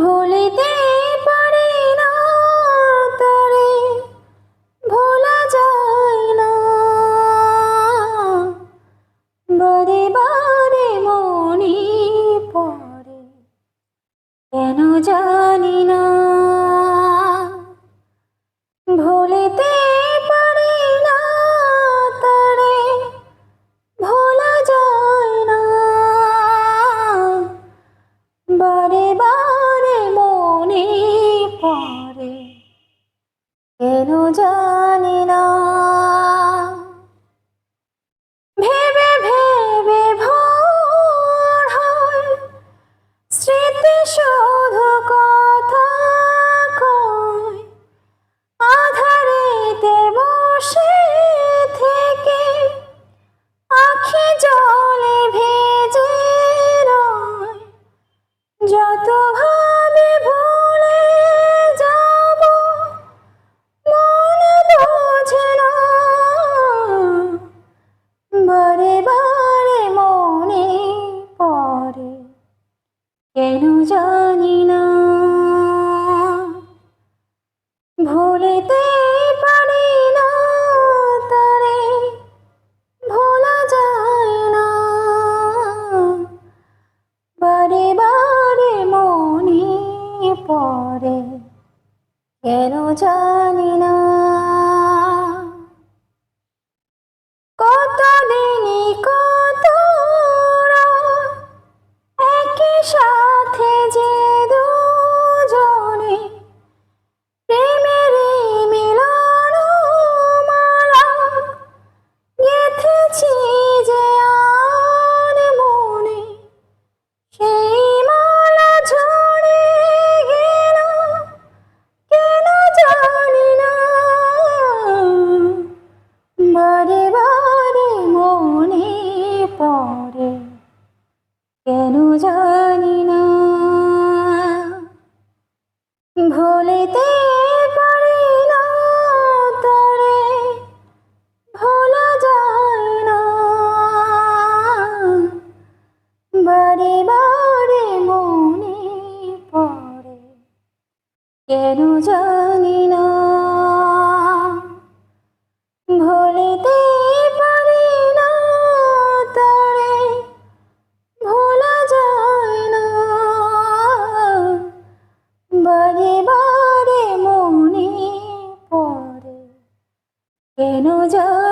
ভুলিতে পারি না তরে, ভোলা যায় না। বারে বারে মনে পড়ে, কেন জানি না। ভুলিতে পারি না তরে, ভোলা যায় না। বারে বারে পরে কেন জানি না। কেন জানি না ভুলিতে পারি না তারে, ভোলা যায় না বারে বারে মনে পড়ে, কেন জানি না পড়ে কেন জানি না। ভুলিতে পারি না তরে, ভোলা যায় না। বারে মনে পড়ে, কেন জানি না। কেন যা